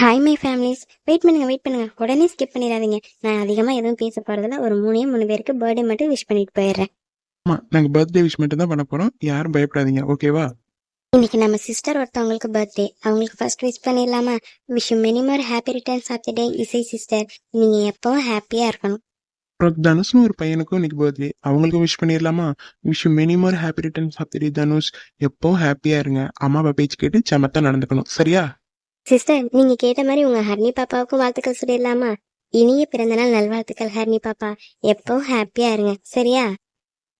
Hi my families wait பண்ணுங்க wait பண்ணுங்க. உடனே ஸ்கிப் பண்ணிடாதீங்க. நான் அதிகமாக எதுவும் பேச போகிறதில்ல ஒரு மூணே மூணு பேருக்கு பர்த்டே மட்டும் விஷ் பண்ணிட்டு போயிடுறேன். ஆமா நாங்க பர்த்டே விஷ் மட்டும் தான் பண்ண போறோம். யாரும் பயப்படாதீங்க ஓகேவா இன்னைக்கு நம்ம சிஸ்டர் ஒருத்தவங்களுக்கு பர்த்டே அவங்களுக்கு ஃபர்ஸ்ட் விஷ் பண்ணிடலாமா? Wish many more happy returns of the day Isai sister நீங்கள் எப்பவும் ஹாப்பியாக இருக்கணும். அப்புறம் தனுஷ்னு ஒரு பையனுக்கும் இன்னைக்கு பர்த்டே அவங்களுக்கும் விஷ் பண்ணிடலாமா? Wish many more happy returns of the Dhanush. எப்பவும் ஹாப்பியா இருங்க. அம்மா அப்பா பேச்சு கேட்டு சமத்தா நடந்துக்கணும். சரியா? சிஸ்டர் நீங்கள் கேட்ட மாதிரி உங்கள் ஹர்னி பாப்பாவுக்கும் வாழ்த்துக்கள் சொல்லிடலாமா? இனிய பிறந்தநாள் நல்வாழ்த்துக்கள் ஹர்னி பாப்பா. எப்பவும் ஹாப்பியாக இருங்க. சரியா?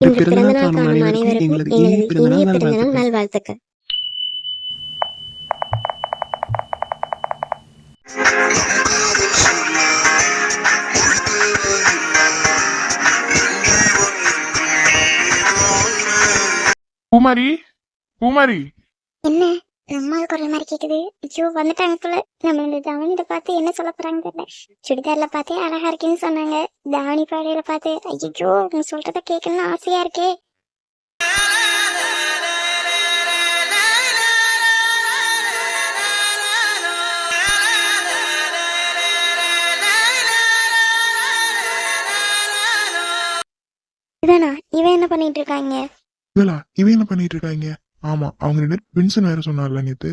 இந்த பிறந்தநாள் காணும் அனைவருக்கும் எங்களது இனிய பிறந்தநாள். நல்வாழ்த்துக்கள். பூமாரி பூமாரி. என்ன? நம்மால் குரல் மாதிரி கேக்குது. ஐயோ வந்துட்டாங்க போல. நம்ம இந்த தாவணியில பார்த்து என்ன சொல்ல போறாங்க தெரியல. சுடிதார்ல பார்த்தே அழகா இருக்குன்னு சொன்னாங்க. தாவணி பாடையில பார்த்து ஐயோ நீ சொல்றத கேட்கணும்னு ஆசையா இருக்கே. இவன் என்ன பண்ணிட்டு இருக்காங்க? இவன் என்ன பண்ணிட்டு இருக்காங்க? ஆமா அவங்க ரெண்டு வின்சன் வேற சொன்னார்ல நேத்து.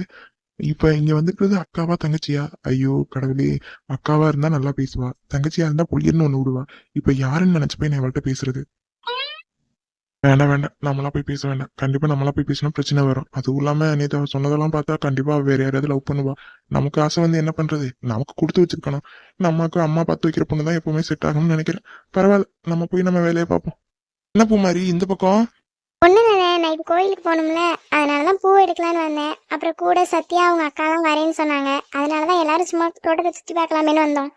இப்ப இங்க வந்துக்கிறது அக்காவா தங்கச்சியா? ஐயோ கடவுளே. அக்காவா இருந்தா நல்லா பேசுவா. தங்கச்சியா இருந்தா பொய்யர்னு ஒண்ணு விடுவா. இப்ப யாருன்னு நினைச்சு போய் நான் அவள்கிட்ட பேசுறது? வேண்டாம் வேண்டாம். நம்மளா போய் பேச வேண்டாம். கண்டிப்பா நம்மளா போய் பேசினா பிரச்சனை வரும். அதுவும் இல்லாம நேத்து அவ சொன்னதெல்லாம் பார்த்தா கண்டிப்பா வேற யாராவது லவ் பண்ணுவா. நமக்கு ஆசை வந்து என்ன பண்றது? நமக்கு கொடுத்து வச்சிருக்கணும். நமக்கு அம்மா பார்த்து வைக்கிற பொண்ணு தான் எப்பவுமே செட் ஆகும்னு நினைக்கிறேன். பரவாயில்ல. நம்ம போய் நம்ம வேலையை பார்ப்போம். என்ன பூ மாதிரி இந்த பக்கம்? ஒண்ணும் இல்லை நான் இப்போ கோயிலுக்கு போகணும்ல. அதனாலதான் பூ எடுக்கலான்னு வந்தேன். அப்புறம் கூட சத்யா அவங்க அக்காலாம் வரேன்னு சொன்னாங்க. அதனாலதான் எல்லாரும் சும்மா தோட்டத்தை சுத்தி பார்க்கலாமேன்னு வந்தோம்.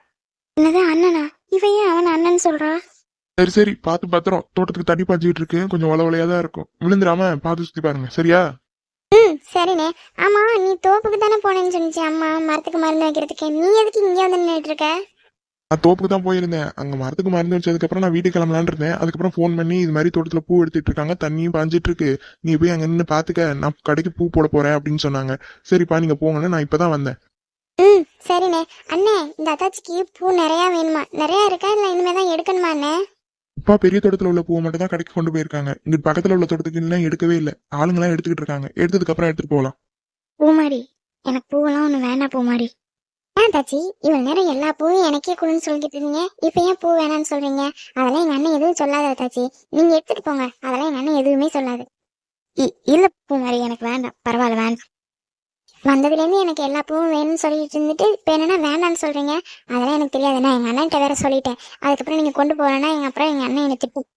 என்னது அண்ணனா? இவன் ஏன் அவன் அண்ணன் சொல்றா? சரி சரி. பார்த்து பத்திரம். தோட்டத்துக்கு தண்ணி பாய்ச்சிட்டு இருக்கு. கொஞ்சம் வளவலையா தான் இருக்கும். விழுந்துடாம பார்த்து சுத்தி பாருங்க. சரியா? ம் சரிண்ணே. ஆமா நீ தோப்புக்கு தானே போனேன்னு சொன்னிச்சு அம்மா. மரத்துக்கு மருந்து வைக்கிறதுக்கு. நீ எதுக்கு இங்கே வந்து நின்றுட்டு இருக்க? நான் தோப்புக்கு தான் போயிருந்தேன். அங்க மரத்துக்கு மருந்து வச்சதுக்கு அப்புறம் நான் வீட்டுக்கு கிளம்பலான்னு இருந்தேன். அதுக்கப்புறம் ஃபோன் பண்ணி இது மாதிரி தோட்டத்துல பூ எடுத்துட்டு இருக்காங்க. தண்ணியும் பாஞ்சிட்டு இருக்கு. நீ போய் அங்க நின்று பாத்துக்க. நான் கடைக்கு பூ போட போறேன் அப்படின்னு சொன்னாங்க. சரிப்பா நீங்க போங்கன்னு நான் இப்பதான் வந்தேன். ம் சரிண்ணே. அண்ணே இந்த அத்தாச்சிக்கு பூ நிறையா வேணுமா? நிறையா இருக்கா? இல்லை இனிமே தான் எடுக்கணுமா அண்ணே? பெரிய தோட்டத்துல உள்ள பூவை மட்டும் தான் கடைக்கு கொண்டு போயிருக்காங்க. இங்க பக்கத்துல உள்ள தோட்டத்துக்கு எல்லாம் எடுக்கவே இல்லை. ஆளுங்கெல்லாம் எடுத்துக்கிட்டு இருக்காங்க. எடுத்ததுக்கு அப்புறம் எடுத்துட்டு போகலாம் பூமாரி எனக்கு பூவெல்லாம் ஒன்று வேண்டாம் பூமாரி. ஏன் தாச்சி? இவ்வளவு நேரம் எல்லா பூவும் எனக்கே கொடுன்னு சொல்லிட்டு இருந்தீங்க. இப்போ ஏன் பூ வேணாம்னு சொல்றீங்க? அதெல்லாம் எங்க அண்ணன் எதுவும் சொல்லாத தாச்சி. நீங்க எடுத்துட்டு போங்க. அதெல்லாம் எங்க அண்ணன் எதுவுமே சொல்லாது. இ- இல்ல பூமாரி எனக்கு வேண்டாம். பரவாயில்ல வேண்டாம். வந்ததுலேருந்து எனக்கு எல்லா பூவும் வேணும்னு சொல்லிட்டு இருந்துட்டு இப்போ என்னன்னா வேண்டாம்னு சொல்றீங்க? அதெல்லாம் எனக்கு தெரியாது. நான் எங்க அண்ணன்கிட்ட வேற சொல்லிட்டேன். அதுக்கப்புறம் நீங்க கொண்டு போறேன்னா எங்க அப்புறம் எங்க அண்ணன் என்னை திட்டும்.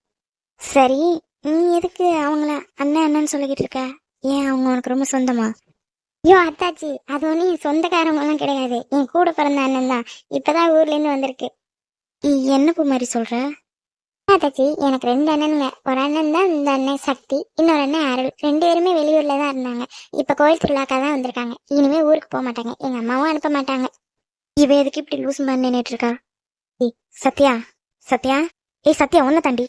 சரி நீ எதுக்கு அவங்கள அண்ணன் அண்ணன் சொல்லிக்கிட்டு இருக்க? ஏன் அவங்க உனக்கு ரொம்ப சொந்தமா? ஐயோ அத்தாச்சி அது ஒன்றும் என் சொந்தக்காரங்களாம் கிடையாது. என் கூட பிறந்த அண்ணன் தான். இப்போதான் ஊர்லேருந்து வந்திருக்கு. இ- என்ன பூமாரி சொல்ற? அத்தாச்சி எனக்கு ரெண்டு அண்ணனுங்க. ஒரு அண்ணன் தான் இந்த அண்ணன் சக்தி இன்னொரு அண்ணன் அருள். ரெண்டு பேருமே வெளியூர்ல தான் இருந்தாங்க. இப்ப கோயில் திருவிழாக்காக தான் வந்திருக்காங்க. இனிமே ஊருக்கு போக மாட்டாங்க. எங்க அம்மாவும் அனுப்ப மாட்டாங்க. இவ எதுக்கு இப்படி லூஸ் மாதிரி நின்றுட்டு இருக்கா? ஏய், சத்யா சத்யா ஏய் சத்யா ஒன்ன தாண்டி.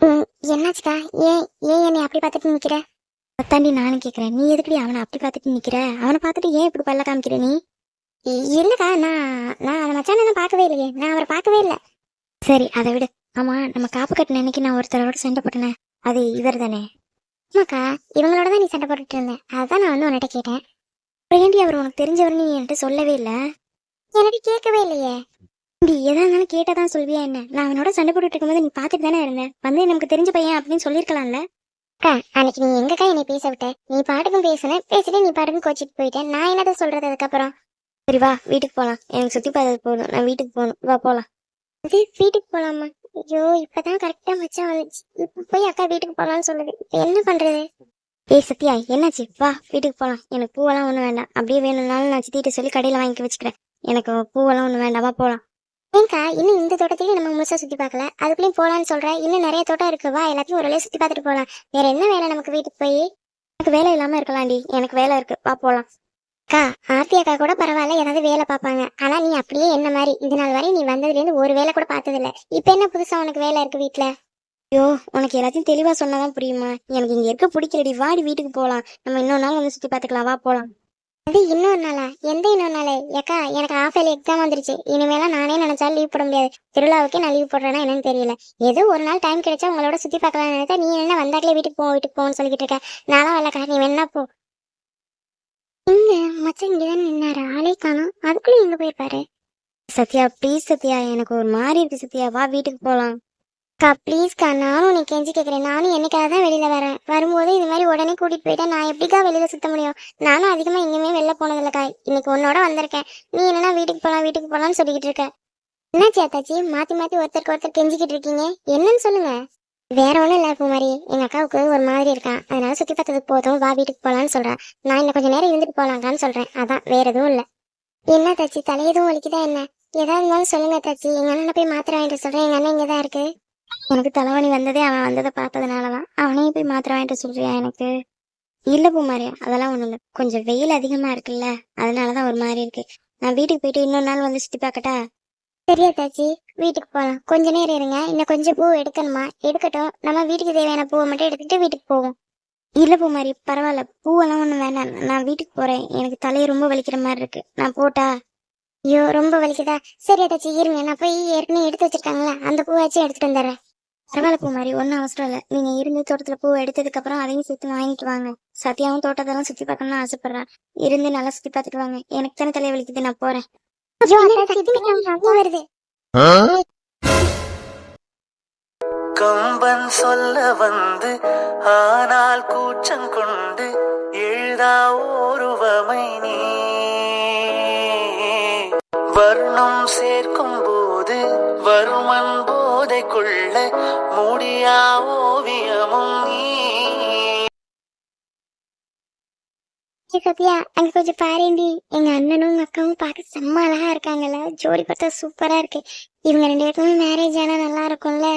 ம், என்னாச்சுக்கா? ஏன் ஏன் என்னை அப்படி பார்த்துட்டு நிக்கிற? தாண்டி நானும் கேக்குறேன். நீ எதுக்குடி அவனை அப்படி பார்த்துட்டு நிக்கிற? அவனை பார்த்துட்டு ஏன் இப்படி பல்ல காமிக்கிற நீ? இல்லக்கா நான் நான் அவனை மச்சான பார்க்கவே இல்லையே. நான் அவரை பார்க்கவே இல்லை. சரி அதை விடு. ஆமா நம்ம காப்பு கட்டின அன்னைக்கு நான் ஒருத்தரோட சண்டை போட்டேனே. அது இவர் தானே? ஆமாக்கா இவங்களோட தான் நீ சண்டை போட்டுட்டு இருந்தேன் அதான் நான் வந்து உன்கிட்ட கேட்டேன். ஏன்டி அவர் உனக்கு தெரிஞ்சவர் நீ என்கிட்ட சொல்லவே இல்லை? எனக்கு கேட்கவே இல்லையே. இப்படி எதா இருந்தாலும் கேட்டாதான் சொல்வியா என்ன? நான் அவனோட சண்டை போட்டுட்டு இருக்கும்போது நீ பார்த்துட்டு தானே இருந்தேன் வந்து நமக்கு தெரிஞ்ச பையன் அப்படின்னு சொல்லியிருக்கலாம்ல? அக்கா அன்னைக்கு நீ எங்கக்கா என்னை பேச விட்ட? நீ பாட்டுக்கும் பேசுன பேசிட்டு நீ பாட்டுக்கும் கோச்சிட்டு போயிட்டேன் நான் என்னதை சொல்றது அதுக்கப்புறம்? சரி வா வீட்டுக்கு போகலாம் எனக்கு சுத்தி பார்த்தது போதும். நான் வீட்டுக்கு போகணும். வா போகலாம் இது வீட்டுக்கு போகலாமா ஐயோ இப்பதான் கரெக்டா மச்சான் வந்துச்சு. இப்ப போய் அக்கா வீட்டுக்கு போகலான்னு சொல்லுது. என்ன பண்றது? ஏய் சத்யா என்னாச்சு? வா வீட்டுக்கு போகலாம் எனக்கு பூவெல்லாம் ஒன்றும் வேண்டாம். அப்படியே வேணும்னாலும் நான் சித்திட்ட சொல்லி கடையில் வாங்கி வச்சுக்கிறேன். எனக்கு பூவெல்லாம் ஒன்றும் வேண்டாமா. போகலாம் ஏங்கா இன்னும் இந்த தோட்டத்தையும் நம்ம முழுசா சுற்றி பார்க்கல. அதுக்குள்ளேயும் போகலான்னு சொல்கிறேன் இன்னும் நிறைய தோட்டம் இருக்குது வா எல்லாத்தையும் ஒரு சுற்றி பார்த்துட்டு போகலாம் வேற என்ன வேலை நமக்கு வீட்டுக்கு போய்? எனக்கு வேலை இல்லாமல் இருக்கலாம்டி. எனக்கு வேலை இருக்கு. வா போகலாம் அக்கா ஆர்த்தி அக்கா கூட பரவாயில்ல. ஏதாவது வேலை பார்ப்பாங்க. ஆனால் நீ அப்படியே என்ன மாதிரி? இது நாள் வரை நீ வந்ததுலேருந்து ஒரு வேலை கூட பார்த்ததில்ல. இப்போ என்ன புதுசாக உனக்கு வேலை இருக்குது வீட்டில் ஐயோ உனக்கு எல்லாத்தையும் தெளிவாக சொன்னாதான் புரியுமா? எனக்கு இங்கே இருக்க பிடிக்கலடி. வாடி வீட்டுக்கு போகலாம் நம்ம இன்னொரு நாள் வந்து சுற்றி பார்த்துக்கலாம். வா போகலாம் அது இன்னொரு நாளா? எந்த இன்னொரு நாளே? ஏக்கா எனக்கு ஆஃப் இயர்லி எக்ஸாம் வந்துருச்சு. இனிமேலாம் நானே நினைச்சாலும் லீவ் போட முடியாது. திருவிழாவுக்கே நான் லீவ் போடுறேன்னா என்னன்னு தெரியல. ஏதோ ஒரு நாள் டைம் கிடைச்சா உங்களோட சுத்தி பார்க்கலாம் நினைச்சா நீ என்ன வந்தாக்களே வீட்டுக்கு போ வீட்டுக்கு போன்னு சொல்லிக்கிட்டு இருக்க. நானும் வரலக்கா நீ வேணா போ. இங்க மச்சான் இங்கதான் நின்னாரு. ஆளே காணும். அதுக்குள்ள எங்க போயிருப்பாரு? சத்யா ப்ளீஸ் சத்யா எனக்கு ஒரு மாதிரி இருக்கு சத்யா. வா வீட்டுக்கு போகலாம் அக்கா ப்ளீஸ்க்கா நானும் உன்னை கெஞ்சி கேட்குறேன் நானும் என்னைக்காக தான் வெளியில் வரேன். வரும்போது இது மாதிரி உடனே கூட்டிகிட்டு போயிட்டா நான் எப்படிக்கா வெளியில் சுத்த முடியும்? நானும் அதிகமாக எங்கேயுமே வெளில போனதில்லக்கா இன்னைக்கு உன்னோட வந்திருக்கேன். நீ என்னன்னா வீட்டுக்கு போகலாம் வீட்டுக்கு போகலான்னு சொல்லிக்கிட்டு இருக்க. என்ன சேத்தாச்சி மாற்றி மாற்றி ஒருத்தருக்கு ஒருத்தர் கெஞ்சிக்கிட்டு இருக்கீங்க. என்னன்னு சொல்லுங்கள் வேற ஒன்றும் இல்ல பூமாரி. எங்கள் அக்காவுக்கு ஒரு மாதிரி இருக்கான். அதனால சுற்றி பார்த்ததுக்கு போதும். வா வீட்டுக்கு போகலான்னு சொல்கிறேன் நான் இன்னும் கொஞ்ச நேரம் இருந்துட்டு போலாங்கான்னு சொல்கிறேன் அதான் வேற எதுவும் இல்லை. என்ன தச்சி தலை எதுவும் வலிக்குதா என்ன? எதா இருந்தாலும் சொல்லுங்க தச்சி எங்கள் அண்ணனை போய் மாத்திரை வாங்கிட்டு சொல்கிறேன் எங்கள் அண்ணன் இங்கே தான் இருக்குது எனக்கு தலைவலி வந்ததே அவன் வந்ததை பார்த்ததுனாலதான். அவனையும் போய் மாத்திர வாங்கிட்டு சொல்றியா எனக்கு? இல்லை பூமாரியா அதெல்லாம் ஒண்ணும் இல்ல. கொஞ்சம் வெயில் அதிகமா இருக்குல்ல அதனாலதான் ஒரு மாதிரி இருக்கு. நான் வீட்டுக்கு போயிட்டு இன்னொரு நாள் வந்து சுற்றி பார்க்கட்டா? சரியா தாச்சி வீட்டுக்கு போகலாம் கொஞ்ச நேரம் இருங்க. இன்னும் கொஞ்சம் பூ எடுக்கணுமா? எடுக்கட்டும். நம்ம வீட்டுக்கு தேவையான பூவை மட்டும் எடுத்துக்கிட்டு வீட்டுக்கு போவோம். இல்ல பூமாரி பரவாயில்ல. பூவெல்லாம் ஒண்ணும் வேணாம் நான் வீட்டுக்கு போறேன். எனக்கு தலையை ரொம்ப வலிக்கிற மாதிரி இருக்கு. நான் போட்டா? ஐயோ ரொம்ப வலிக்குதா? சரியா தாச்சி இருங்க. நான் போய் ஏற்கனவே எடுத்து வச்சிருக்காங்களா அந்த பூவாச்சும் எடுத்துட்டு வந்துடுறேன். பரவாயில்ல பூமாரி ஒன்றும் அவசரம் இல்லை. நீங்க இருந்து தோட்டத்துல பூ எடுத்ததுக்கு அப்புறம் அதையும் சேர்த்து வாங்கிட்டு வாங்க. சத்யாவும் தோட்டத்தெல்லாம் சுத்தி பார்க்கணும்னு ஆசைப்படுறா இருந்து நல்லா சுத்தி பார்த்துட்டு வாங்க. எனக்கு தானே தலை வலிக்குது நான் போறேன். பூ வருது. கம்பன் சொல்ல வந்து ஆனால் கூச்சம் கொண்டு எழுதா ஓருவமை. போதை கொள்ள முடியா ஓவியமும் நீ. அங்க கொஞ்சம் பாருண்டி. எங்க அண்ணனும் உங்க அக்காவும் பார்க்க செம்ம அழகா இருக்காங்கல்ல. ஜோடி பார்த்தா சூப்பரா இருக்கு. இவங்க ரெண்டு பேருக்குமே மேரேஜ் ஆனா நல்லா இருக்கும்ல.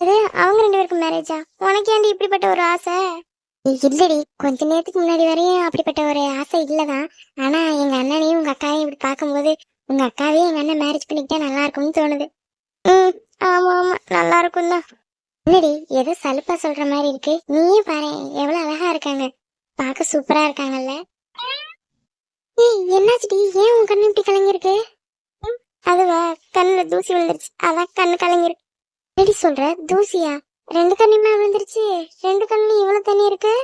அது அவங்க ரெண்டு பேருக்கும் மேரேஜா உனக்கு ஏன்டி இப்படிப்பட்ட ஒரு ஆசை? இல்லடி. கொஞ்ச நேரத்துக்கு முன்னாடி வரையும் அப்படிப்பட்ட ஒரு ஆசை இல்லதான். ஆனா எங்க அண்ணனையும் உங்க அக்காவையும் இப்படி பார்க்கும்போது உங்க அக்காவையும் எங்க அண்ணன் மேரேஜ் பண்ணிக்கிட்டா நல்லா இருக்கும்னு தோணுது. ம் ஆமா ஆமா. நல்லா இருக்கும் தான் என்னடி ஏதோ சலுப்பா சொல்ற மாதிரி இருக்கு. நீயே பாரு எவ்வளவு அழகா இருக்காங்க. பார்க்க சூப்பரா இருக்காங்கல்ல. ஏய் என்னாச்சுடி? ஏன் உன் கண்ணு இப்படி கலங்கிருக்கு அதுவா கண்ணுல தூசி விழுந்துருச்சு. அதான் கண்ணு கலங்கிருக்கு என்னடி சொல்ற? தூசியா? ரெண்டு கண்ணுமே விழுந்துருச்சு? ரெண்டு கண்ணுல இவ்வளவு தண்ணி இருக்கு?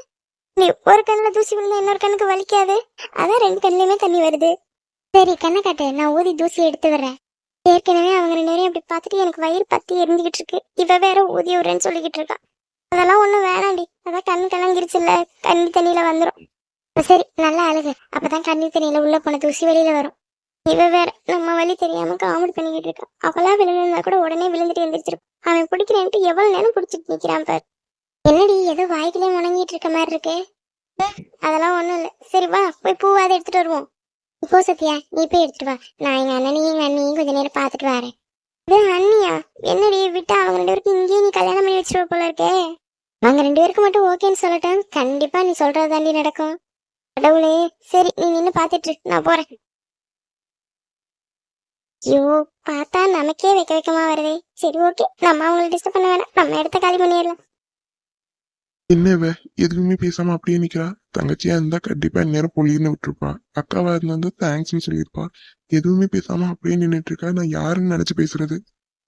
நீ ஒரு கண்ணுல தூசி விழுந்தா இன்னொரு கண்ணுக்கு வலிக்காது? அதான் ரெண்டு கண்ணுலயுமே தண்ணி வருது. சரி கண்ணை காட்டு. நான் ஊதி தூசி எடுத்து வர்றேன். ஏற்கனவே அவங்க ரெண்டு பேரும் இப்படி பார்த்துட்டு எனக்கு வயிறு பத்தி எரிஞ்சுக்கிட்டு இருக்கு. இவ வேற ஊதி விடுறேன்னு சொல்லிக்கிட்டு இருக்கா. அதெல்லாம் ஒண்ணும் வேணாண்டி. அதான் கண்ணு கலங்கிருச்சுல்ல கண்ணி தண்ணியில் வந்துரும். சரி நல்லா அழுகு. அப்பதான் கண்ணி தண்ணியில உள்ள போன தூசி வெளியில் வரும். இவ வேற நம்ம வழி தெரியாம காமெடி பண்ணிக்கிட்டு இருக்கா. அவளா விழுந்திருந்தா கூட உடனே விழுந்துட்டு எந்திரிச்சிருப்பான் அவன் பிடிக்கிறேன்ட்டு எவ்வளவு நேரம் பிடிச்சிட்டு நிக்கிறான் பார். என்னடி ஏதோ வாய்க்கிலே முணங்கிட்டு இருக்க மாதிரி இருக்கு? அதெல்லாம் ஒண்ணும் இல்ல. சரி வா போய் பூவாத எடுத்துட்டு வருவோம். போ சத்யா. நீ போய் எடுத்துட்டு வா. நான் எங்க அண்ணனையும் எங்க அண்ணியும் கொஞ்ச நேரம் பார்த்துட்டு வரேன். இது அண்ணியா? என்னடி விட்டா? அவங்க ரெண்டு பேருக்கும் இங்கேயே நீ கல்யாணம் பண்ணி வச்சிருவ போல இருக்கே. நாங்க ரெண்டு பேருக்கு மட்டும் ஓகேன்னு சொல்லட்டும். கண்டிப்பா நீ சொல்றது தாண்டி நடக்கும். கடவுளே. சரி நீ நின்னு பாத்துட்டு நான் போறேன். ஐயோ பார்த்தா நமக்கே வைக்க வைக்கமா வருதே. சரி ஓகே நம்ம அவங்களை டிஸ்டர்ப் பண்ண வேணாம். நம்ம இடத்த காலி பண்ணிடலாம். என்ன இவ? எதுவுமே பேசாம அப்படியே நிக்கிறா? தங்கச்சியா இருந்தா கண்டிப்பா நேரம் பொழின்னு விட்டுருப்பா. அக்காவா இருந்தா தேங்க்ஸ்னு சொல்லியிருப்பா. எதுவுமே பேசாம அப்படியே நின்னுட்டு இருக்கா? நான் யாருன்னு நினைச்சு பேசுறது?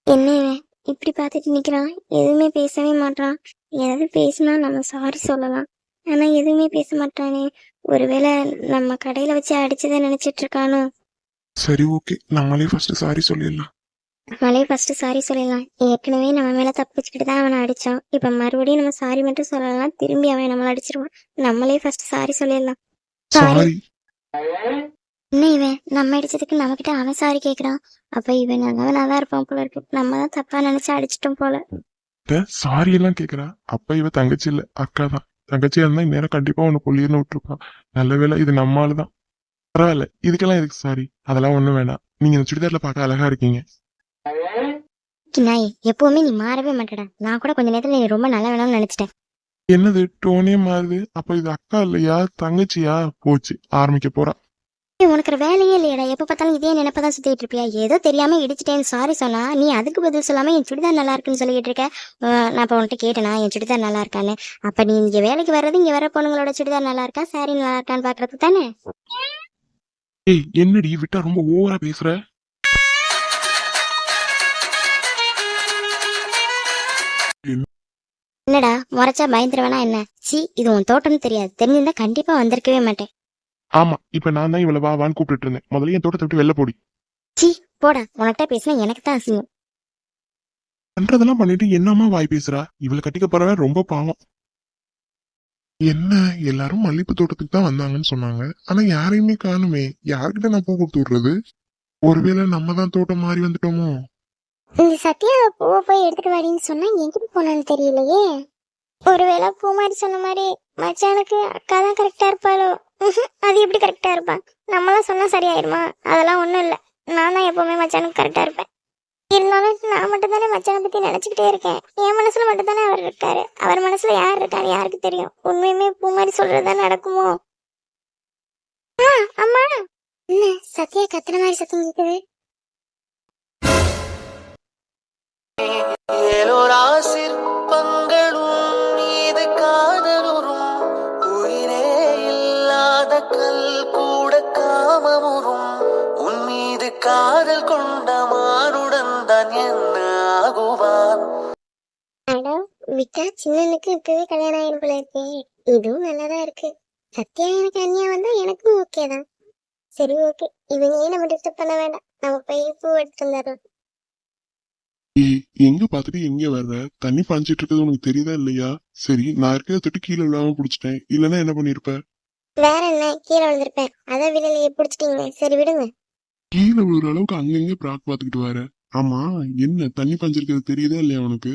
என்ன இப்படி பார்த்துட்டு நிக்கிறான் எதுவுமே பேசவே மாட்டான் ஏதாவது பேசினா நம்ம சாரி சொல்லலாம். ஆனா எதுவுமே பேச மாட்டானே. ஒருவேளை நம்ம கடையில வச்சு அடிச்சதை நினைச்சிட்டு இருக்கானோ? சரி ஓகே நம்மளே ஃபர்ஸ்ட் சாரி சொல்லிடலாம். நம்மளே ஃபர்ஸ்ட் சாரி சொல்லிடலாம். ஏற்கனவே நம்ம மேல தப்பு வச்சுக்கிட்டு தான் அவனை அடிச்சான் இப்ப மறுபடியும் நம்ம சாரி மட்டும் சொல்லலாம் திரும்பி அவன் நம்மள அடிச்சிருவான். நம்மளே ஃபர்ஸ்ட் சாரி சொல்லிடலாம். சாரி என்ன இவன்? நம்ம அடிச்சதுக்கு நம்ம கிட்ட அவன் சாரி கேக்குறான். அப்ப இவன் நல்லவனா தான் இருப்பான் போல இருக்கு. நம்ம தான் தப்பா நினைச்சு அடிச்சிட்டோம் போல. சாரி எல்லாம் கேக்குறா. அப்ப இவ தங்கச்சி இல்ல அக்கா தான். தங்கச்சியா இருந்தா இந்நேரம் கண்டிப்பா உன்னை பொழியர்னு விட்டுருப்பா நல்ல வேளை இது நம்மால தான். பரவாயில்ல இதுக்கெல்லாம் எதுக்கு சாரி அதெல்லாம் ஒண்ணும் வேணாம். நீங்க இந்த சுடிதார்ல பார்க்க அழகா இருக்கீங்க. நாய் எப்பவுமே நீ மாறவே மாட்டடா. நான் கூட கொஞ்ச நேரத்துல நீ ரொம்ப நல்ல வேணும்னு நினைச்சிட்டேன். என்னது டோனே மாறுது. அப்ப இது அக்கா இல்லையா தங்கச்சியா? போச்சு ஆரம்பிக்க போறா. ஏய், உனக்கு ஒரு வேலையே இல்லையடா. எப்ப பார்த்தாலும் இதே நினைப்பதான் சுத்திட்டு இருப்பியா? ஏதோ தெரியாம இடிச்சிட்டேன்னு சாரி சொன்னா நீ அதுக்கு பதில் சொல்லாம என் சுடிதார் நல்லா இருக்குன்னு சொல்லிட்டு இருக்க. அஹ், நான் இப்ப உன்கிட்ட கேட்டேனா என் சுடிதார் நல்லா இருக்கான்னு? அப்ப நீ இங்க வேலைக்கு வர்றது இங்க வர பொண்ணுங்களோட சுடிதார் நல்லா இருக்கா? சாரி நல்லா இருக்கான்னு பாக்குறதுக்கு தானே? ஏய் என்னடி விட்டா ரொம்ப ஓவரா பேசுற? என்னடா முறைச்சா பயந்துருவேனா என்ன? சி இது உன் தோட்டம்னு தெரியாது. தெரிஞ்சிருந்தா கண்டிப்பா வந்திருக்கவே மாட்டேன். ஆமா இப்ப நான் தான் இவளை வா வான்னு கூப்பிட்டு இருந்தேன். முதல்ல என் தோட்டத்தை விட்டு வெளில போடி. சி போடா. உனக்கிட்ட பேசினா எனக்கு தான் அசிங்கம். பண்றதெல்லாம் பண்ணிட்டு என்னம்மா வாய் பேசுறா? இவளை கட்டிக்க போறவ ரொம்ப பாவம். என்ன எல்லாரும் மல்லிப்பூ தோட்டத்துக்கு தான் வந்தாங்கன்னு சொன்னாங்க. ஆனா யாரையுமே காணுமே. யார்கிட்ட நான் பூ கொடுத்து விடுறது? ஒருவேளை நம்ம தான் தோட்டம் மாறி வந்துட்டோமோ? இந்த சத்யா பூவை போய் எடுத்துட்டு வாடின்னு சொன்னா எங்கிட்டு போனான்னு தெரியலையே. ஒருவேளை பூ மாதிரி சொன்ன மாதிரி மச்சானுக்கு அக்கா தான் கரெக்டா இருப்பாளோ? அது எப்படி கரெக்டா இருப்பா? நம்மளாம் சொன்னா சரியாயிருமா? அதெல்லாம் ஒண்ணும் இல்ல. நான் தான் எப்பவுமே மச்சானுக்கு கரெக்டா இருப்பேன். இருந்தாலும் நான் மட்டும் தானே மச்சானை பத்தி நினைச்சுக்கிட்டே இருக்கேன். என் மனசுல மட்டும் தானே அவர் இருக்காரு. அவர் மனசுல யார் இருக்கான்னு யாருக்கு தெரியும்? உண்மையுமே பூ மாதிரி சொல்றதுதான் நடக்குமோ? ஆ, அம்மா! என்ன? சத்யா கத்துன மாதிரி சத்தம் கேக்குது. ஏலோரா சிற்பங்களும் காதலுறும் உயிரே இல்லாத கல் கூட காமமுறும். உன் மீது காதல் கொண்ட மானுடன் தான் என்ன ஆகுவான்? விட்டா சின்னனுக்கு இப்பவே கல்யாணம் ஆயிரும் போல இருக்கே. இதுவும் நல்லதா இருக்கு. சத்யா எனக்கு அண்ணியா வந்தா எனக்கும் ஓகே தான். சரி ஓகே. இவங்க ஏன் நம்ம டிஸ்டர்ப் பண்ண வேண்டாம். நம்ம போய் பூ எடுத்து வந்துடுறோம் ஏய் எங்க பாத்துட்டு எங்க வர்ற? தண்ணி பாஞ்சிட்டு இருக்கிறது உனக்கு தெரியுதா இல்லையா? சரி நான் இருக்கிறத தொட்டு கீழே விழாம புடிச்சிட்டேன். இல்லன்னா என்ன பண்ணிருப்ப? வேற என்ன? கீழே விழுந்திருப்பேன். அதான் விழலையே பிடிச்சிட்டீங்க சரி விடுங்க. கீழே விழுற அளவுக்கு அங்கங்க பிராக் பாத்துக்கிட்டு வர. ஆமா என்ன? தண்ணி பாஞ்சிருக்கிறது தெரியுதா இல்லையா உனக்கு?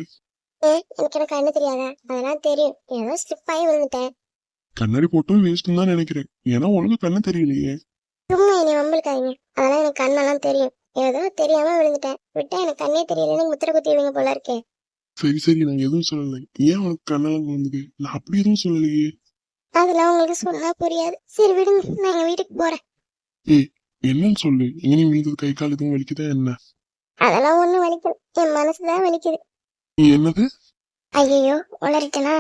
எனக்கு எனக்கு கண்ணு தெரியாதா? அதெல்லாம் தெரியும். ஏதோ ஸ்லிப் ஆகி விழுந்துட்டேன். கண்ணாடி போட்டும் வேஸ்ட்னு தான் நினைக்கிறேன். ஏன்னா உனக்கு கண்ணு தெரியலையே. சும்மா என்னை வம்பிழுக்காதீங்க. அதெல்லாம் எனக்கு கண்ணெல்லாம் தெரியும். ஏதோ தெரியாம விழுந்துட்டேன். விட்டா எனக்கு கண்ணே தெரியலன்னு முத்திர குத்திடுவீங்க போல இருக்கே. சரி சரி நான் எதுவும் சொல்லலை. ஏன் உனக்கு கண்ணெல்லாம் வந்தது நான் அப்படி எதுவும் சொல்லலையே. அதெல்லாம் உங்களுக்கு சொன்னா புரியாது. சரி விடுங்க. நான் எங்க வீட்டுக்கு போறேன். என்னன்னு சொல்லு. நீ விழுந்தது கை கால் எதுவும் வலிக்குதா என்ன? அதெல்லாம் ஒண்ணும் வலிக்கல. என் மனசுதான் வலிக்குது. நீ என்னது? ஐயோ உளறிட்டனா?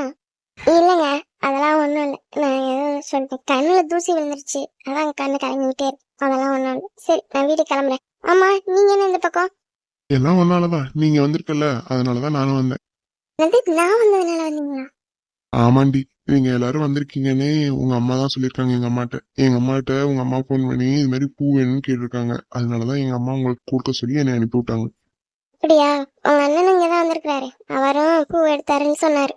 இல்லைங்க அதெல்லாம் ஒண்ணும் இல்லை. நான் ஏதோ சொல்லிட்டேன். கண்ணுல தூசி விழுந்துருச்சு. அதான் கண்ணு கலங்கிட்டே இருக்கு. அதெல்லாம் ஒண்ணும் இல்லை. சரி நான் வீட்டுக்கு கிளம்புறேன். ஆமா நீங்க என்ன இந்த பக்கம்? எல்லாம் ஒன்னாலதான் நீங்க வந்திருக்கல அதனாலதான் நானும் வந்தேன். என்னது நான் வந்ததுனால வந்தீங்களா? ஆமாண்டி நீங்க எல்லாரும் வந்திருக்கீங்கன்னு உங்க அம்மா தான் சொல்லியிருக்காங்க எங்க அம்மாட்ட. எங்க அம்மாட்ட உங்க அம்மா ஃபோன் பண்ணி இது மாதிரி பூ வேணும்னு கேட்டிருக்காங்க. அதனாலதான் எங்க அம்மா உங்களுக்கு கொடுக்க சொல்லி என்னை அனுப்பி விட்டாங்க அப்படியா? உங்க அண்ணன் இங்க தான் வந்திருக்காரு அவரும் பூ எடுத்தாருன்னு சொன்னாரு.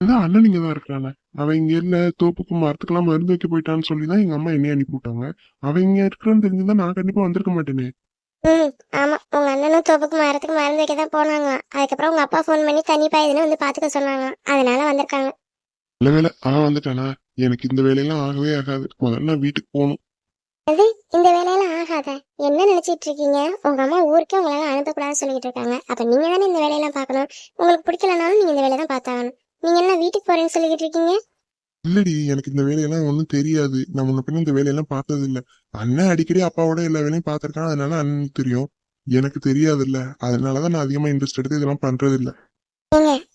அதான் அண்ணன் இங்க தான் இருக்காங்க அவன் இங்க இல்ல தோப்புக்கு மரத்துக்கெல்லாம் மருந்து வைக்க போயிட்டான்னு சொல்லி தான் எங்க அம்மா என்னைய அனுப்பி விட்டாங்க அவன் இங்க இருக்கிறன்னு தெரிஞ்சிருந்தா நான் கண்டிப்பா வந்திருக்க மாட்டேனே. ம் ஆமா. உங்க அண்ணனும் தோப்புக்கு மரத்துக்கு மருந்து வைக்க தான் போனாங்க. அதுக்கப்புறம் உங்க அப்பா ஃபோன் பண்ணி தண்ணி பாயுதுன்னு வந்து பாத்துக்க சொன்னாங்க. அதனால வந்திருக்காங்க. நல்ல வேலை அவன் வந்துட்டானா? எனக்கு இந்த வேலையெல்லாம் ஆகவே ஆகாது. முதல்ல நான் வீட்டுக்கு போகணும். அது இந்த வேலையெல்லாம் ஆகாத. என்ன நினைச்சிட்டு இருக்கீங்க? உங்க அம்மா ஊருக்கே உங்களால அனுப்பக்கூடாதுன்னு சொல்லிட்டு இருக்காங்க. அப்ப நீங்க தானே இந்த வேலையெல்லாம் பார்க்கணும். உங்களுக்கு பிடிக்கலனாலும் நீங்க இந்த வேலையை தான் பார்த்தாகணும். நீங்க என்ன வீட்டுக்கு போறேன்னு சொல்லிட்டு இருக்கீங்க? இல்லடி எனக்கு இந்த வேலையெல்லாம் ஒன்றும் தெரியாது. நான் முன்ன பின்ன இந்த வேலையெல்லாம் பார்த்தது இல்ல அண்ணன் அடிக்கடி அப்பாவோட எல்லா வேலையும் பார்த்திருக்கான். அதனால அண்ணனுக்கு தெரியும். எனக்கு தெரியாதுல்ல. அதனாலதான் நான் அதிகமா இன்ட்ரெஸ்ட் எடுத்து இதெல்லாம் பண்றது இல்ல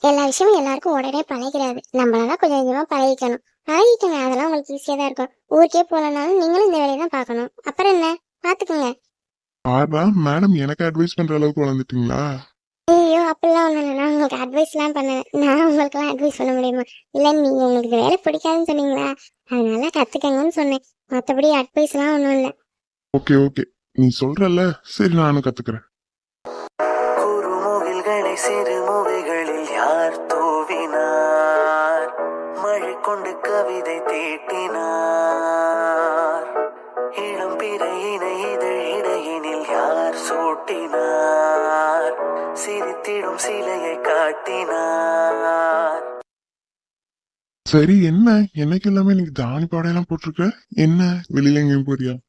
எல்லா விஷயமும் எல்லாருக்கும் உடனே பழகிறாது நம்மளால கொஞ்சம் கொஞ்சமா பழகிக்கணும். பழகிக்கங்க அதெல்லாம் உங்களுக்கு ஈஸியா தான் இருக்கும். ஊருக்கே போகலனாலும் நீங்களும் இந்த வேலையை தான் பார்க்கணும். அப்புறம் என்ன? பாத்துக்கோங்க ஆறா மேடம் எனக்கு அட்வைஸ் பண்ற அளவுக்கு வளர்ந்துட்டீங்களா? ஐயோ அப்படிலாம் ஒன்றும் நான் உங்களுக்கு அட்வைஸ்லாம் பண்ணேன் நான் உங்களுக்குலாம் அட்வைஸ் பண்ண முடியுமா? இல்லை நீங்கள் உங்களுக்கு வேலை பிடிக்காதுன்னு சொன்னீங்களா? அதனால கற்றுக்கங்கன்னு சொன்னேன். மற்றபடி அட்வைஸ்லாம் ஒன்றும் இல்லை. Okay okay. நீ சொல்றல்ல. சரி நானும் கத்துக்கிறேன். குறுமுகில்களை சிறுமுகைகளில் யார் தூவினார்? மழை கொண்டு கவிதை தீட்டினார். இளம் பிறையினை இதழ் இடையினில் யார் சூட்டினார்? சிரித்திடும் சிலையை காட்டினார். சரி என்ன? என்னைக்கு எல்லாமே எனக்கு தானி பாடையெல்லாம் போட்டிருக்க? என்ன? வெளியில எங்கேயும் போறியா?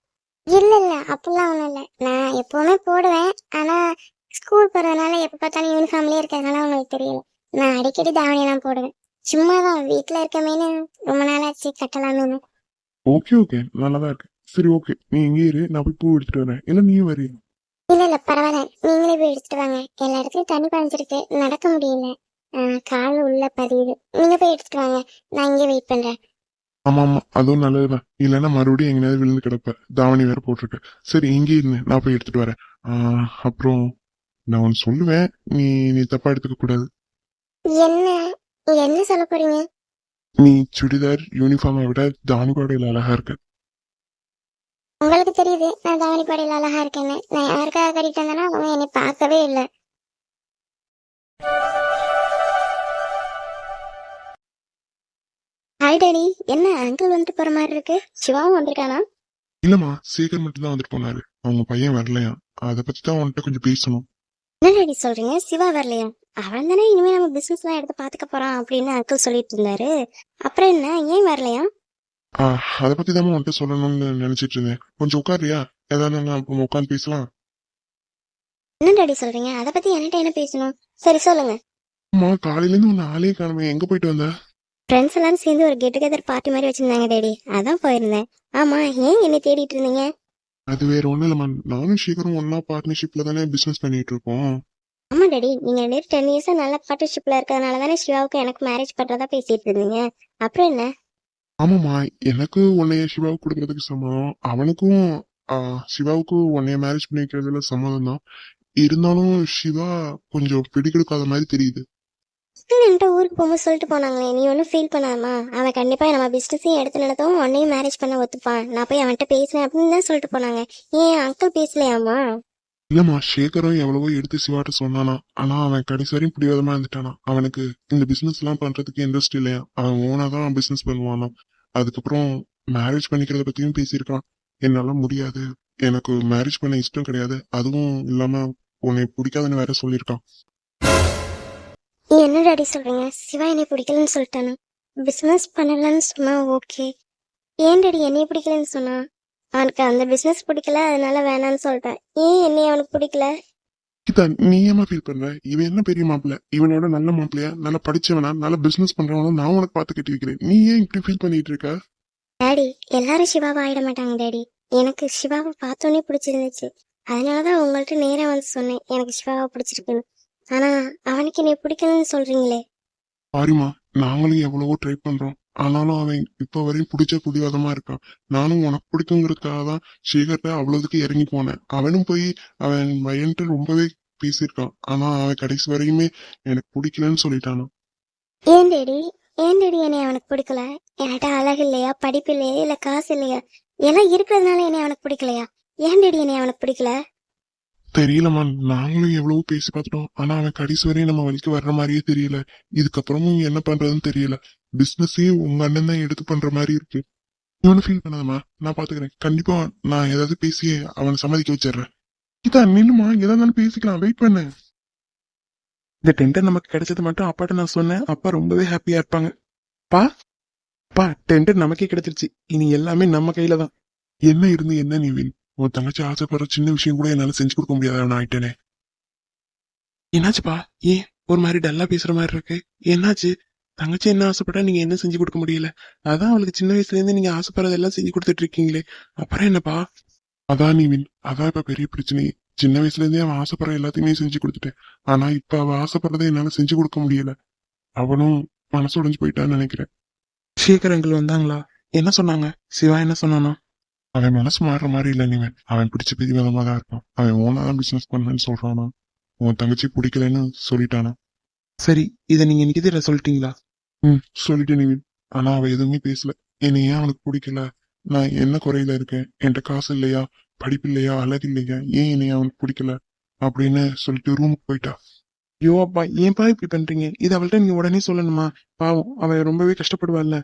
இல்லை இல்லை. அப்படிலாம் ஒன்றும் இல்லை. நான் எப்போவுமே போடுவேன். ஆனால் ஸ்கூல் போகிறதுனால எப்போ பார்த்தாலும் யூனிஃபார்ம்லேயே இருக்கிறதுனால உங்களுக்கு தெரியல. நான் அடிக்கடி தாவணியெல்லாம் போடுவேன். சும்மா தான் வீட்டில் இருக்கமேனு ரொம்ப நாள் ஆச்சு கட்டலாம்னு. ஓகே ஓகே நல்லாதான் இருக்கு. சரி ஓகே நீ இங்கே இரு. நான் போய் பூ எடுத்துட்டு வரேன். இல்ல நீயும் வரி இல்ல இல்ல பரவாயில்ல. நீங்களே போய் எடுத்துட்டு வாங்க. எல்லா இடத்துலயும் தண்ணி பாய்ஞ்சிருக்கு. நடக்க முடியல. கால் உள்ள பதியுது. நீங்க போய் எடுத்துட்டு வாங்க. நான் இங்கே வெயிட் பண்றேன். ஆமா ஆமா. அதுவும் நல்லதுதான். இல்லைன்னா மறுபடியும் எங்கேயாவது விழுந்து கிடப்ப தாவணி வேற போட்டிருக்க. சரி இங்கே இருந்து நான் போய் எடுத்துட்டு வரேன். அப்புறம் நான் ஒன்னு சொல்லுவேன். நீ நீ தப்பா எடுத்துக்க கூடாது. என்ன? என்ன சொல்ல போறீங்க? நீ சுடிதார் யூனிஃபார்மை விட தாவணி பாடையில அழகா இருக்க. உங்களுக்கு தெரியுது நான் தாவணி பாடையில அழகா இருக்கேன்னு. நான் யாருக்காக கட்டிட்டு வந்தேன்னா அவங்க என்னை பார்க்கவே இல்லை. ஹாய் டாடி என்ன அங்கிள் வந்துட்டு போற மாதிரி இருக்கு? சிவாவும் வந்திருக்கானா? இல்லம்மா சேகர் மட்டும் தான் வந்துட்டு போனாரு. அவங்க பையன் வரலையா? அதை பத்தி தான் உன்கிட்ட கொஞ்சம் பேசணும். என்ன டாடி சொல்றீங்க? சிவா வரலையா? அவன் தானே இனிமே நம்ம பிசினஸ் எல்லாம் எடுத்து பாத்துக்க போறான் அப்படின்னு அங்கிள் சொல்லிட்டு இருந்தாரு. அப்புறம் என்ன ஏன் வரலையா? அதை பத்தி தான் உன்கிட்ட சொல்லணும்னு நினைச்சிட்டு இருந்தேன். கொஞ்சம் உட்காரியா ஏதாவது நான் அப்புறம் உட்காந்து பேசலாம். என்ன டாடி சொல்றீங்க? அதை பத்தி என்கிட்ட என்ன பேசணும்? சரி சொல்லுங்க. அம்மா காலையில இருந்து உன்னை ஆளே காணுமே. எங்க போயிட்டு வந்த? ஃப்ரெண்ட்ஸ் எல்லாரும் சேர்ந்து ஒரு கெட் டுகெதர் பார்ட்டி மாதிரி வச்சிருந்தாங்க டேடி. அதான் போயிருந்தேன். ஆமா ஏன் என்னை தேடிட்டு இருந்தீங்க? அது வேற ஒண்ணும் இல்லம்மா நானும் சீக்கிரம் ஒன்னா பார்ட்னர்ஷிப்ல தானே பிசினஸ் பண்ணிட்டு இருக்கோம். ஆமா டாடி. நீங்க ரெண்டு டென் இயர்ஸா நல்ல பார்ட்னர்ஷிப்ல இருக்கிறதுனால தானே சிவாவுக்கு எனக்கு மேரேஜ் பண்றதா பேசிட்டு இருந்தீங்க. அப்புறம் என்ன? ஆமாம்மா எனக்கு உன்னைய சிவாவுக்கு கொடுக்கறதுக்கு சம்மதம். அவனுக்கும் சிவாவுக்கும் உன்னைய மேரேஜ் பண்ணி வைக்கிறதுல சம்மதம் தான் இருந்தாலும் சிவா கொஞ்சம் பிடிக்கெடுக்காத மாதிரி தெரியுது. என்கிட்ட ஊருக்கு போகும்போது சொல்லிட்டு போனாங்களே நீ ஒன்றும் ஃபீல் பண்ணாமா அவன் கண்டிப்பா நம்ம பிசினஸையும் எடுத்து நடத்தவும் உன்னையும் மேரேஜ் பண்ண ஒத்துப்பான். நான் போய் அவன்கிட்ட பேசுறேன் அப்படின்னு தான் சொல்லிட்டு போனாங்க. ஏன் அங்கிள் பேசலையாமா இல்லம்மா சேகரும் எவ்வளவோ எடுத்து சிவாட்ட சொன்னானா. ஆனா அவன் கடைசி வரையும் பிடிவாதமா இருந்துட்டானா. அவனுக்கு இந்த பிசினஸ் எல்லாம் பண்றதுக்கு இன்ட்ரெஸ்ட் இல்லையா? அவன் ஓனா தான் பிசினஸ் பண்ணுவானா அதுக்கப்புறம் மேரேஜ் பண்ணிக்கிறத பத்தியும் பேசியிருக்கான். என்னால முடியாது. எனக்கு மேரேஜ் பண்ண இஷ்டம் கிடையாது. அதுவும் இல்லாம உன்னை பிடிக்காதுன்னு வேற சொல்லியிருக்கான். என்ன டாடி சொல்றீங்க? சிவா என்னை பிடிக்கலன்னு சொல்லிட்டானு. பிசினஸ் பண்ணலன்னு சொன்னா ஓகே ஏன் டாடி என்னை பிடிக்கலன்னு சொன்னா? அவனுக்கு அந்த பிசினஸ் பிடிக்கல அதனால வேணாம்னு சொல்லிட்டேன். ஏன் என்னை அவனுக்கு பிடிக்கல? கீதா நீ ஏமா ஃபீல் பண்ற? இவன் என்ன பெரிய மாப்பிள்ள? இவனோட நல்ல மாப்பிள்ளையா? நல்லா படிச்சவனா? நல்ல பிசினஸ் பண்றவனா? நான் உனக்கு பார்த்து கட்டி வைக்கிறேன். நீ ஏன் இப்படி ஃபீல் பண்ணிட்டு இருக்க? டாடி எல்லாரும் சிவாவை ஆயிட மாட்டாங்க டாடி எனக்கு சிவாவை பார்த்தோன்னே பிடிச்சிருந்துச்சு. அதனாலதான் உங்கள்ட்ட நேரா வந்து சொன்னேன் எனக்கு சிவாவை பிடிச்சிருக்குன்னு. ஆனா அவனுக்கு என்னை பிடிக்கலன்னு சொல்றீங்களே. சாரிம்மா நாங்களும் எவ்வளவோ ட்ரை பண்றோம். ஆனாலும் அவன் இப்ப வரையும் பிடிச்ச புடிவாதமா இருக்கான். நானும் உனக்கு பிடிக்குங்கிறதுக்காக தான் சேகர்ட்ட அவ்வளவுக்கு இறங்கி போனேன். அவனும் போய் அவன் பையன்ட்டு ரொம்பவே பேசியிருக்கான். ஆனா அவன் கடைசி வரையுமே எனக்கு பிடிக்கலன்னு சொல்லிட்டானா. ஏன் டேடி ஏன் டேடி என்னை அவனுக்கு பிடிக்கல? என்கிட்ட அழகு இல்லையா? படிப்பு இல்லையா? இல்ல காசு இல்லையா? எல்லாம் இருக்கிறதுனால என்னை அவனுக்கு பிடிக்கலையா? ஏன் டேடி என்னை அவனுக்கு பிடிக்கல? தெரியலம்மா நாங்களும் எவ்வளவோ பேசி பார்த்துட்டோம். ஆனா அவன் கடைசி வரையும் நம்ம வழிக்கு வர்ற மாதிரியே தெரியல. இதுக்கப்புறமும் என்ன பண்றதுன்னு தெரியல. பிசினஸே உங்க அண்ணன் தான் எடுத்து பண்ற மாதிரி இருக்கு. ஒன்னும் ஃபீல் பண்ணாதம்மா. நான் பாத்துக்கிறேன். கண்டிப்பா நான் ஏதாவது பேசி அவனை சம்மதிக்க வச்சிடுறேன். இதா நில்லுமா? எதா இருந்தாலும் பேசிக்கலாம். வெயிட் பண்ணு. இந்த டெண்டர் நமக்கு கிடைச்சது மட்டும் அப்பாட்ட நான் சொன்னேன். அப்பா ரொம்பவே ஹாப்பியா இருப்பாங்க. பா பா டெண்டர் நமக்கே கிடைச்சிருச்சு. இனி எல்லாமே நம்ம கையில தான். என்ன இருந்து என்ன நீ உன் தங்கச்சி ஆசைப்படுற சின்ன விஷயம் கூட என்னால செஞ்சு கொடுக்க முடியாத. நான் ஆயிட்டேனே. என்னாச்சுப்பா ஏன்? ஒரு மாதிரி டல்லா பேசுற மாதிரி இருக்கு. என்னாச்சு? தங்கச்சி என்ன ஆசைப்பட்டா நீங்க என்ன செஞ்சு கொடுக்க முடியல? அதான் அவளுக்கு சின்ன வயசுல இருந்து நீங்க ஆசைப்படுறதெல்லாம் செஞ்சு கொடுத்துட்டு இருக்கீங்களே. அப்புறம் என்னப்பா அதான் நீ வில் அதான் இப்ப பெரிய பிரச்சனை. சின்ன வயசுல இருந்தே அவன் ஆசைப்படுற எல்லாத்தையுமே செஞ்சு கொடுத்துட்டேன். ஆனா இப்ப அவ ஆசைப்படுறதை என்னால செஞ்சு கொடுக்க முடியல. அவனும் மனசு உடைஞ்சு போயிட்டான்னு நினைக்கிறேன். சேகர் அங்கிள் வந்தாங்களா? என்ன சொன்னாங்க? சிவா என்ன சொன்னானா? அவன் மனசு மாறுற மாதிரி இல்ல நீவன் அவன் பிடிச்ச பெரிய விதமா தான் இருக்கான் அவன் ஓனா தான் பிசினஸ் பண்ணேன்னு சொல்றானா? உன் தங்கச்சி பிடிக்கலன்னு சொல்லிட்டானா? சரி இதை நீங்க இன்னைக்கு இதில் சொல்லிட்டீங்களா? ம் சொல்லிட்டேன் நிவின் ஆனா அவ எதுவுமே பேசல. என்னை ஏன் அவனுக்கு பிடிக்கல. நான் என்ன குறையில இருக்கேன்? என்கிட்ட காசு இல்லையா? படிப்பு இல்லையா? அழகு இல்லையா? ஏன் என்னைய அவனுக்கு பிடிக்கல? அப்படின்னு சொல்லிட்டு ரூமுக்கு போயிட்டா. ஐயோ அப்பா ஏன்பா இப்படி பண்றீங்க? இது அவள்கிட்ட நீங்க உடனே சொல்லணுமா? பாவம் அவ ரொம்பவே கஷ்டப்படுவாள்ல.